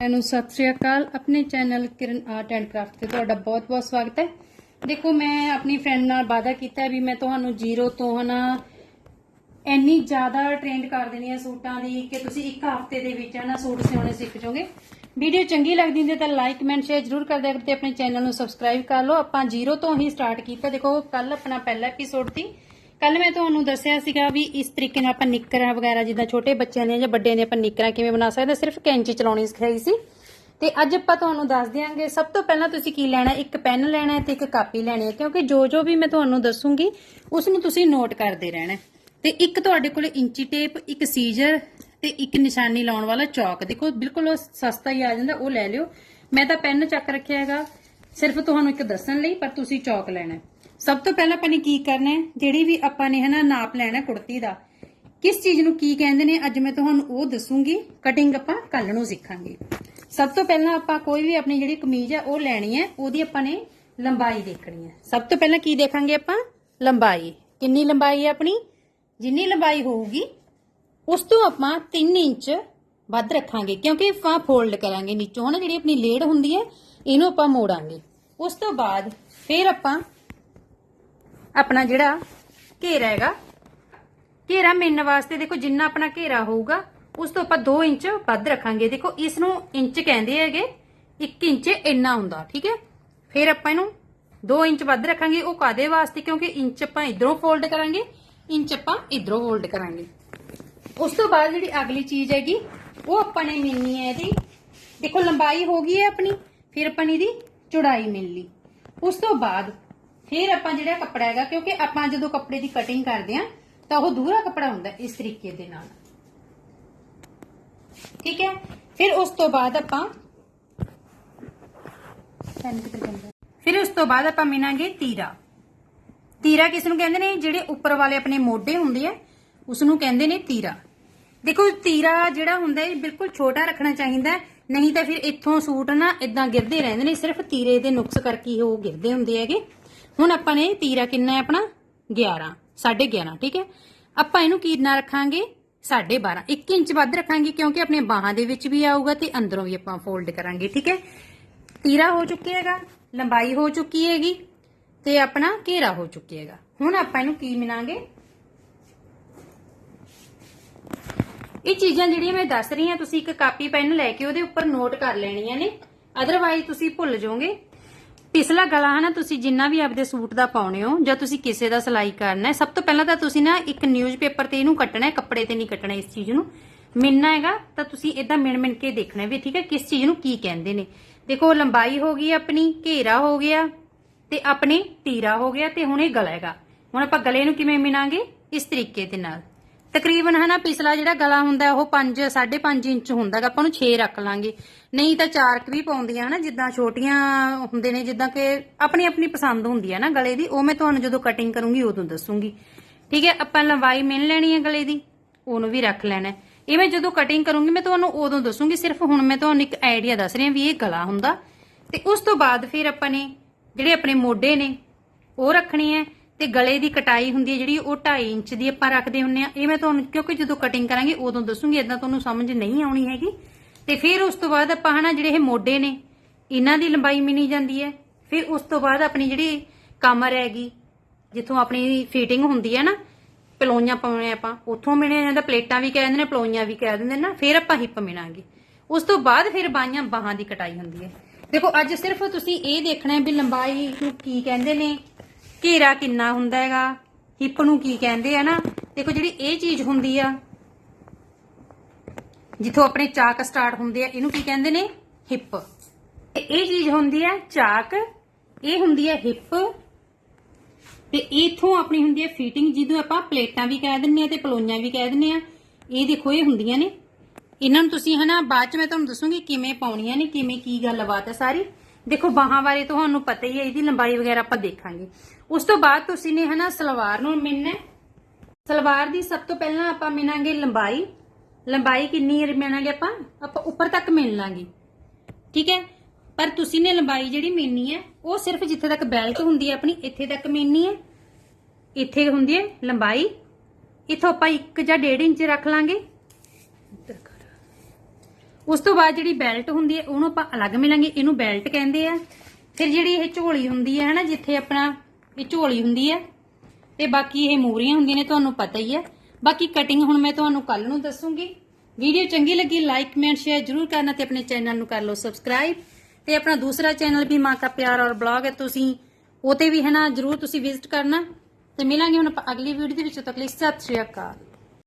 ਸਾਰਿਆਂ ਨੂੰ ਸਤਿ ਸ਼੍ਰੀ ਅਕਾਲ। ਆਪਣੇ channel Kiran art and craft ਤੇ ਤੁਹਾਡਾ ਬਹੁਤ-ਬਹੁਤ ਸਵਾਗਤ ਹੈ। ਦੇਖੋ, ਮੈਂ ਆਪਣੀ ਫਰੈਂਡ ਨਾਲ ਵਾਅਦਾ ਕੀਤਾ ਵੀ ਮੈਂ ਤੁਹਾਨੂੰ ਜ਼ੀਰੋ ਤੋਂ ਹਨਾ ਇੰਨੀ ਜ਼ਿਆਦਾ ਟ੍ਰੇਨਡ ਕਰ ਦੇਣੀ ਹੈ ਸੂਟਾਂ ਦੀ ਕਿ ਤੁਸੀਂ ਇੱਕ ਹਫ਼ਤੇ ਦੇ ਵਿੱਚ ਹਨਾ ਸੂਟ ਸਿਉਣੇ ਸਿੱਖ ਜਾਓਗੇ। ਵੀਡੀਓ ਚੰਗੀ ਲੱਗਦੀ ਹੁੰਦੀ ਤਾਂ ਲਾਈਕ ਕਮੈਂਟ ਸ਼ੇਅਰ ਜ਼ਰੂਰ ਕਰ ਦਿਆ ਕਰੋ ਤੇ ਆਪਣੇ ਚੈਨਲ ਨੂੰ ਸਬਸਕ੍ਰਾਈਬ ਕਰ ਲਓ। ਆਪਾਂ ਜ਼ੀਰੋ ਤੋਂ ਹੀ ਸਟਾਰਟ ਕੀਤਾ। ਦੇਖੋ ਕੱਲ ਆਪਣਾ ਪਹਿਲਾ ਐਪੀਸੋਡ ਸੀ। ਕੱਲ ਮੈਂ ਤੁਹਾਨੂੰ ਦੱਸਿਆ ਸੀਗਾ ਵੀ ਇਸ ਤਰੀਕੇ ਨਾਲ ਆਪਾਂ ਨਿੱਕਰਾਂ ਵਗੈਰਾ ਜਿੱਦਾਂ ਛੋਟੇ ਬੱਚਿਆਂ ਦੀਆਂ ਜਾਂ ਵੱਡਿਆਂ ਦੀਆਂ ਆਪਾਂ ਨਿੱਕਰਾਂ ਕਿਵੇਂ ਬਣਾ ਸਕਦੇ ਸਿਰਫ ਕੈਂਚੀ ਚਲਾਉਣੀ ਸਿਖਾਈ ਸੀ। ਤੇ ਅੱਜ ਆਪਾਂ ਤੁਹਾਨੂੰ ਦੱਸ ਦਿਆਂਗੇ, ਸਭ ਤੋਂ ਪਹਿਲਾਂ ਤੁਸੀਂ ਕੀ ਲੈਣਾ ਇੱਕ ਪੈਨ ਲੈਣਾ ਹੈ ਤੇ ਇੱਕ ਕਾਪੀ ਲੈਣੀ ਹੈ, ਕਿਉਂਕਿ ਜੋ ਜੋ ਵੀ ਮੈਂ ਤੁਹਾਨੂੰ ਦੱਸੂਗੀ ਉਸ ਨੂੰ ਤੁਸੀਂ ਨੋਟ ਕਰਦੇ ਰਹਿਣਾ ਤੇ ਇੱਕ ਤੁਹਾਡੇ ਕੋਲ ਇੰਚੀ ਟੇਪ, ਇੱਕ ਸੀਜ਼ਰ ਤੇ ਇੱਕ ਨਿਸ਼ਾਨੀ ਲਾਉਣ ਵਾਲਾ ਚੌਕ। ਦੇਖੋ, ਬਿਲਕੁਲ ਉਹ ਸਸਤਾ ਹੀ ਆ ਜਾਂਦਾ, ਉਹ ਲੈ ਲਿਓ। ਮੈਂ ਤਾਂ ਪੈਨ ਚੱਕ ਰੱਖਿਆ ਹੈਗਾ, ਸਿਰਫ ਤੁਹਾਨੂੰ ਇੱਕ ਦੱਸਣ ਲਈ, ਪਰ ਤੁਸੀਂ ਚੌਕ ਲੈਣਾ ਸਭ ਤੋਂ ਪਹਿਲਾਂ ਆਪਾਂ ਨੇ ਕੀ ਕਰਨਾ ਹੈ? ਜਿਹੜੀ ਵੀ ਆਪਾਂ ਨੇ ਹਨਾ ਨਾਪ ਲੈਣਾ ਕੁੜਤੀ ਦਾ, ਕਿਸ ਚੀਜ਼ ਨੂੰ ਕੀ ਕਹਿੰਦੇ ਨੇ, ਅੱਜ ਮੈਂ ਤੁਹਾਨੂੰ ਉਹ ਦੱਸੂਗੀ ਕਟਿੰਗ ਆਪਾਂ ਕੱਲ ਨੂੰ ਸਿੱਖਾਂਗੇ। ਸਭ ਤੋਂ ਪਹਿਲਾਂ ਆਪਾਂ ਕੋਈ ਵੀ ਆਪਣੀ ਜਿਹੜੀ ਕਮੀਜ਼ ਹੈ ਉਹ ਲੈਣੀ ਹੈ, ਉਹਦੀ ਆਪਾਂ ਨੇ ਲੰਬਾਈ ਦੇਖਣੀ ਹੈ। ਸਭ ਤੋਂ ਪਹਿਲਾਂ ਕੀ ਦੇਖਾਂਗੇ ਆਪਾਂ? ਲੰਬਾਈ। ਕਿੰਨੀ ਲੰਬਾਈ ਹੈ ਆਪਣੀ? ਜਿੰਨੀ ਲੰਬਾਈ ਹੋਊਗੀ, ਉਸ ਤੋਂ ਆਪਾਂ 3 ਇੰਚ ਵੱਧ ਰੱਖਾਂਗੇ, ਕਿਉਂਕਿ ਆਪਾਂ ਫੋਲਡ ਕਰਾਂਗੇ ਨੀਚੋਂ, ਹਨਾ, ਜਿਹੜੀ ਆਪਣੀ ਲੇੜ ਹੁੰਦੀ ਹੈ, ਇਹਨੂੰ ਆਪਾਂ ਮੋੜਾਂਗੇ। ਉਸ ਤੋਂ ਬਾਅਦ, ਫਿਰ ਆਪਾਂ ਆਪਣਾ ਜਿਹੜਾ ਘੇਰਾ ਹੈਗਾ। ਘੇਰਾ ਮਿਲਣ ਵਾਸਤੇ ਦੇਖੋ, ਜਿੰਨਾ ਆਪਣਾ ਘੇਰਾ ਹੋਊਗਾ, ਉਸ ਤੋਂ ਆਪਾਂ 2 ਇੰਚ ਵੱਧ ਰੱਖਾਂਗੇ। ਦੇਖੋ ਇਸ ਨੂੰ ਇੰਚ ਕਹਿੰਦੇ ਹੈਗੇ 1 ਇੰਚ ਇੰਨਾ ਹੁੰਦਾ, ਠੀਕ ਹੈ? ਫਿਰ ਆਪਾਂ ਇਹਨੂੰ 2 ਇੰਚ ਵੱਧ ਰੱਖਾਂਗੇ। ਉਹ ਕਾਦੇ ਵਾਸਤੇ? ਕਿਉਂਕਿ ਇੰਚ ਆਪਾਂ ਇਧਰੋਂ ਫੋਲਡ ਕਰਾਂਗੇ, ਇੰਚ ਆਪਾਂ ਇਧਰੋਂ ਫੋਲਡ ਕਰਾਂਗੇ। ਉਸ ਤੋਂ ਬਾਅਦ ਜਿਹੜੀ ਅਗਲੀ ਚੀਜ਼ ਹੈਗੀ, ਉਹ ਆਪਾਂ ਨੇ ਮਿਲਣੀ ਹੈ ਇਹਦੀ। ਦੇਖੋ, ਲੰਬਾਈ ਹੋ ਗਈ ਹੈ ਆਪਣੀ, ਫਿਰ ਆਪਾਂ ਨੇ ਇਹਦੀ ਚੌੜਾਈ ਮਿਲ ਲਈ। ਉਸ ਤੋਂ ਬਾਅਦ ਫਿਰ ਆਪਾਂ ਜਿਹੜਾ ਕੱਪੜਾ ਹੈਗਾ, ਕਿਉਂਕਿ ਆਪਾਂ ਜਦੋਂ ਕੱਪੜੇ ਦੀ ਕਟਿੰਗ ਕਰਦੇ ਆ ਤਾਂ ਉਹ ਦੂਰਾ ਕੱਪੜਾ ਹੁੰਦਾ ਇਸ ਤਰੀਕੇ ਦੇ ਨਾਲ। ਠੀਕ ਹੈ? ਫਿਰ ਉਸ ਤੋਂ ਬਾਅਦ ਆਪਾਂ ਫਿਰ ਉਸ ਤੋਂ ਬਾਅਦ ਆਪਾਂ ਮਿਨਾਂਗੇ ਤੀਰਾ। ਤੀਰਾ ਕਿਸ ਨੂੰ ਕਹਿੰਦੇ ਨੇ? ਜਿਹੜੇ ਉੱਪਰ ਵਾਲੇ ਆਪਣੇ ਮੋਢੇ ਹੁੰਦੇ ਆ ਉਸ ਨੂੰ ਕਹਿੰਦੇ ਨੇ ਤੀਰਾ। ਦੇਖੋ, ਤੀਰਾ ਜਿਹੜਾ ਹੁੰਦਾ ਹੈ ਬਿਲਕੁਲ ਛੋਟਾ ਰੱਖਣਾ ਚਾਹੀਦਾ ਨਹੀਂ ਤਾਂ ਫਿਰ ਇੱਥੋਂ ਸੂਟ ਨਾ ਇਦਾਂ ਗਿਰਦੇ ਰਹਿੰਦੇ ਨੇ, ਸਿਰਫ ਤੀਰੇ ਦੇ ਨੁਕਸ ਕਰਕੇ ਉਹ ਗਿਰਦੇ ਹੁੰਦੇ ਹੈਗੇ। ਹੁਣ ਆਪਾਂ ਨੇ ਤੀਰਾ ਕਿੰਨਾ ਹੈ ਆਪਣਾ? 11 11.5 ਠੀਕ ਹੈ? ਆਪਾਂ ਇਹਨੂੰ ਕਿੰਨਾ ਰੱਖਾਂਗੇ? 12.5 1 ਇੰਚ ਵੱਧ ਰੱਖਾਂਗੇ ਕਿਉਂਕਿ ਆਪਣੇ ਬਾਹਾਂ ਦੇ ਵਿੱਚ ਵੀ ਆਊਗਾ ਤੇ ਅੰਦਰੋਂ ਵੀ ਆਪਾਂ ਫੋਲਡ ਕਰਾਂਗੇ, ਠੀਕ ਹੈ? ਤੀਰਾ ਹੋ ਚੁੱਕਿਆ ਹੈਗਾ, ਲੰਬਾਈ ਹੋ ਚੁੱਕੀ ਹੈਗੀ ਤੇ ਆਪਣਾ ਘੇਰਾ ਹੋ ਚੁੱਕਿਆ ਹੈਗਾ। ਹੁਣ ਆਪਾਂ ਇਹਨੂੰ ਕੀ ਮਿਲਾਂਗੇ? ਇਹ ਚੀਜ਼ਾਂ ਜਿਹੜੀਆਂ ਮੈਂ ਦੱਸ ਰਹੀ ਹਾਂ, ਤੁਸੀਂ ਇੱਕ ਕਾਪੀ, ਪੈਨ ਲੈ ਕੇ ਉਹਦੇ ਉੱਪਰ ਨੋਟ ਕਰ ਲੈਣੀਆਂ ਨੇ। ਅਦਰਵਾਈਜ਼ ਤੁਸੀਂ ਭੁੱਲ ਜਾਓਗੇ। ਪਿਛਲਾ ਗਲਾ ਹੈ ਨਾ ਤੁਸੀਂ ਜਿੰਨਾ ਵੀ ਆਪਦੇ ਸੂਟ ਦਾ ਪਾਉਣੇ ਹੋ, ਜਾਂ ਤੁਸੀਂ ਕਿਸੇ ਦਾ ਸਿਲਾਈ ਕਰਨਾ ਹੈ, ਸਭ ਤੋਂ ਪਹਿਲਾਂ ਤਾਂ ਤੁਸੀਂ ਨਾ ਇੱਕ ਨਿਊਜ਼ਪੇਪਰ ਤੇ ਇਹਨੂੰ ਕੱਟਣਾ ਹੈ, ਕੱਪੜੇ ਤੇ ਨਹੀਂ ਕੱਟਣਾ ਇਸ ਚੀਜ਼ ਨੂੰ। ਮਿਣਨਾ ਹੈਗਾ, ਤਾਂ ਤੁਸੀਂ ਇਦਾਂ ਮਿਣ ਮਿਣ ਕੇ ਦੇਖਣਾ ਵੀ ਠੀਕ ਹੈ, ਕਿਸ ਚੀਜ਼ ਨੂੰ ਕੀ ਕਹਿੰਦੇ ਨੇ। ਦੇਖੋ ਲੰਬਾਈ ਹੋ ਗਈ ਆਪਣੀ, ਘੇਰਾ ਹੋ ਗਿਆ, ਤੇ ਆਪਣੇ ਤੀਰਾ ਹੋ ਗਿਆ, ਤੇ ਹੁਣ ਇਹ ਗਲਾ ਹੈਗਾ। ਹੁਣ ਆਪਾਂ ਗਲੇ ਨੂੰ ਕਿਵੇਂ ਮਿਣਾਂਗੇ? ਇਸ ਤਰੀਕੇ ਦੇ ਨਾਲ। ਤਕਰੀਬਨ ਹਨਾ ਪਿਛਲਾ ਜਿਹੜਾ ਗਲਾ ਹੁੰਦਾ ਉਹ 5 5.5 ਇੰਚ ਹੁੰਦਾ ਗਾ, ਆਪਾਂ ਨੂੰ 6 ਰੱਖ ਲਾਂਗੇ। ਨਹੀਂ ਤਾਂ ਚਾਰਕ ਵੀ ਪਾਉਂਦੀਆਂ ਹਨਾ, ਜਿੱਦਾਂ ਛੋਟੀਆਂ ਹੁੰਦੇ ਨੇ, ਜਿੱਦਾਂ ਕਿ ਆਪਣੀ ਆਪਣੀ ਪਸੰਦ ਹੁੰਦੀ ਹੈ ਨਾ ਗਲੇ ਦੀ, ਉਹ ਮੈਂ ਤੁਹਾਨੂੰ ਜਦੋਂ ਕਟਿੰਗ ਕਰੂੰਗੀ ਉਦੋਂ ਦੱਸੂੰਗੀ। ਠੀਕ ਹੈ, ਆਪਾਂ ਲੰਬਾਈ ਮਿਲ ਲੈਣੀ ਹੈ ਗਲੇ ਦੀ, ਉਹਨੂੰ ਵੀ ਰੱਖ ਲੈਣਾ। ਇਹ ਮੈਂ ਜਦੋਂ ਕਟਿੰਗ ਕਰੂੰਗੀ, ਮੈਂ ਤੁਹਾਨੂੰ ਉਦੋਂ ਦੱਸੂੰਗੀ, ਸਿਰਫ ਹੁਣ ਮੈਂ ਤੁਹਾਨੂੰ ਇੱਕ ਆਈਡੀਆ ਦੱਸ ਰਹੀ ਹਾਂ ਵੀ ਇਹ ਗਲਾ ਹੁੰਦਾ। ਤੇ ਉਸ ਤੋਂ ਬਾਅਦ ਫਿਰ ਆਪਾਂ ਨੇ ਜਿਹੜੇ ਆਪਣੇ ਮੋਢੇ ਨੇ, ਉਹ ਰੱਖਣੇ ਹੈ ਤੇ ਗਲੇ ਦੀ ਕਟਾਈ ਹੁੰਦੀ ਹੈ ਜਿਹੜੀ, ਉਹ 2.5 ਇੰਚ ਦੀ ਆਪਾਂ ਰੱਖਦੇ ਹੁੰਨੇ ਆ ਇਹ ਮੈਂ ਤੁਹਾਨੂੰ, ਕਿਉਂਕਿ ਜਦੋਂ ਕਟਿੰਗ ਕਰਾਂਗੇ, ਉਦੋਂ ਦੱਸੂਗੀ ਇਦਾਂ ਤੁਹਾਨੂੰ ਸਮਝ ਨਹੀਂ ਆਉਣੀ ਹੈਗੀ। ਤੇ ਫਿਰ ਉਸ ਤੋਂ ਬਾਅਦ ਆਪਾਂ ਹਨਾ, ਜਿਹੜੇ ਇਹ ਮੋਢੇ ਨੇ, ਇਹਨਾਂ ਦੀ ਲੰਬਾਈ ਮਿਨੀ ਜਾਂਦੀ ਹੈ। ਫਿਰ ਉਸ ਤੋਂ ਬਾਅਦ ਆਪਣੀ ਜਿਹੜੀ ਕਮਰ ਹੈਗੀ, ਜਿੱਥੋਂ ਆਪਣੀ ਫਿਟਿੰਗ ਹੁੰਦੀ ਹੈ ਨਾ, ਪਲੋਈਆਂ ਪਾਉਣੇ ਆਪਾਂ, ਉੱਥੋਂ ਮਿਣਿਆ ਜਾਂਦਾ ਪਲੇਟਾਂ ਵੀ ਕਹਿ ਦਿੰਦੇ ਨੇ, ਪਲੋਈਆਂ ਵੀ ਕਹਿ ਦਿੰਦੇ ਨੇ ਨਾ, ਫਿਰ ਆਪਾਂ ਹਿੱਪ ਮਿਣਾਂਗੇ ਉਸ ਤੋਂ ਬਾਅਦ ਫਿਰ ਬਾਹਾਂ ਬਾਹਾਂ ਦੀ ਕਟਾਈ ਹੁੰਦੀ ਹੈ। ਦੇਖੋ, ਅੱਜ ਸਿਰਫ ਤੁਸੀਂ ਇਹ ਦੇਖਣਾ ਹੈ ਵੀ ਲੰਬਾਈ ਨੂੰ ਕੀ ਕਹਿੰਦੇ ਨੇ ਘੇਰਾ ਕਿੰਨਾ ਹੁੰਦਾ ਹੈਗਾ? ਹਿੱਪ ਨੂੰ ਕੀ ਕਹਿੰਦੇ ਆ ਨਾ? ਦੇਖੋ ਜਿਹੜੀ ਇਹ ਚੀਜ਼ ਹੁੰਦੀ ਆ, ਜਿੱਥੋਂ ਆਪਣੇ ਚਾਕ ਸਟਾਰਟ ਹੁੰਦੇ ਆ, ਇਹਨੂੰ ਕੀ ਕਹਿੰਦੇ ਨੇ? ਹਿੱਪ। ਤੇ ਇਹ ਚੀਜ਼ ਹੁੰਦੀ ਹੈ ਚਾਕ, ਇਹ ਹੁੰਦੀ ਹੈ ਹਿੱਪ। ਤੇ ਇਥੋਂ ਆਪਣੀ ਹੁੰਦੀ ਹੈ ਫਿਟਿੰਗ ਜਿਹਨੂੰ ਆਪਾਂ ਪਲੇਟਾਂ ਵੀ ਕਹਿ ਦਿੰਨੇ ਆ ਤੇ ਪਲੋਈਆਂ ਵੀ ਕਹਿ ਦਿੰਨੇ ਆ। ਇਹ ਦੇਖੋ, ਇਹ ਹੁੰਦੀਆਂ ਨੇ। ਇਹਨਾਂ ਨੂੰ ਤੁਸੀਂ ਹਨਾ, ਬਾਅਦ ਚ ਮੈਂ ਤੁਹਾਨੂੰ ਦੱਸੂਗੀ ਕਿਵੇਂ ਪਾਉਣੀਆਂ ਨੇ, ਕਿਵੇਂ ਕੀ ਗੱਲਬਾਤ ਹੈ ਸਾਰੀ। ਦੇਖੋ ਬਾਹਾਂ ਬਾਰੇ ਤੁਹਾਨੂੰ ਪਤਾ ਹੀ ਹੈ, ਇਹਦੀ ਲੰਬਾਈ ਵਗੈਰਾ ਆਪਾਂ ਦੇਖਾਂਗੇ। ਉਸ ਤੋਂ ਬਾਅਦ ਤੁਸੀਂ ਨੇ ਹਨਾ ਸਲਵਾਰ ਨੂੰ ਮਿਣਨਾ ਸਲਵਾਰ ਦੀ ਸਭ ਤੋਂ ਪਹਿਲਾਂ ਆਪਾਂ ਮਿਣਾਂਗੇ ਲੰਬਾਈ। ਲੰਬਾਈ ਕਿੰਨੀ ਮਿਣਾਂਗੇ ਆਪਾਂ? ਆਪਾਂ ਉੱਪਰ ਤੱਕ ਮਿਣ ਲਾਂਗੇ। ਠੀਕ ਹੈ? ਪਰ ਤੁਸੀਂ ਨੇ ਲੰਬਾਈ ਜਿਹੜੀ ਮਿਣਨੀ ਹੈ, ਉਹ ਸਿਰਫ ਜਿੱਥੇ ਤੱਕ ਬੈਲਟ ਹੁੰਦੀ ਹੈ ਆਪਣੀ, ਇੱਥੇ ਤੱਕ ਮਿਣਨੀ ਹੈ। ਇੱਥੇ ਹੁੰਦੀ ਹੈ ਲੰਬਾਈ। ਇਥੋਂ ਆਪਾਂ 1 ਜਾਂ 1.5 ਇੰਚ ਰੱਖ ਲਾਂਗੇ। ਉਸ ਤੋਂ ਬਾਅਦ ਜਿਹੜੀ ਬੈਲਟ ਹੁੰਦੀ ਹੈ, ਉਹਨੂੰ ਆਪਾਂ ਅਲੱਗ ਮਿਲਾਂਗੇ। ਇਹਨੂੰ ਬੈਲਟ ਕਹਿੰਦੇ ਆ। ਫਿਰ ਜਿਹੜੀ ਇਹ ਝੋਲੀ ਹੁੰਦੀ ਹੈ, ਹਨਾ, ਜਿੱਥੇ ਆਪਣਾ ਇਹ ਝੋਲੀ ਹੁੰਦੀ ਹੈ, ਤੇ ਬਾਕੀ ਇਹ ਮੂਰੀਆਂ ਹੁੰਦੀਆਂ ਨੇ, ਤੁਹਾਨੂੰ ਪਤਾ ਹੀ ਹੈ। ਬਾਕੀ ਕਟਿੰਗ ਹੁਣ ਮੈਂ ਤੁਹਾਨੂੰ ਕੱਲ ਨੂੰ ਦੱਸੂਗੀ। ਵੀਡੀਓ ਚੰਗੀ ਲੱਗੀ ਲਾਈਕ ਕਮੈਂਟ ਸ਼ੇਅਰ ਜਰੂਰ ਕਰਨਾ ਤੇ ਆਪਣੇ ਚੈਨਲ ਨੂੰ ਕਰ ਲਓ ਸਬਸਕ੍ਰਾਈਬ ਤੇ ਆਪਣਾ ਦੂਸਰਾ ਚੈਨਲ ਵੀ ਮਾਂ ਕਾ ਪਿਆਰ ਔਰ ਬਲੌਗ ਹੈ, ਤੁਸੀਂ ਉਹ ਤੇ ਵੀ ਹੈ ਨਾ ਜਰੂਰ ਤੁਸੀਂ ਵਿਜ਼ਿਟ ਕਰਨਾ। ਤੇ ਮਿਲਾਂਗੇ ਹੁਣ ਆਪਾਂ ਅਗਲੀ ਵੀਡੀਓ ਦੇ ਵਿੱਚ। ਤੱਕ ਲਈ ਸਤਿ ਸ਼੍ਰੀ ਅਕਾਲ।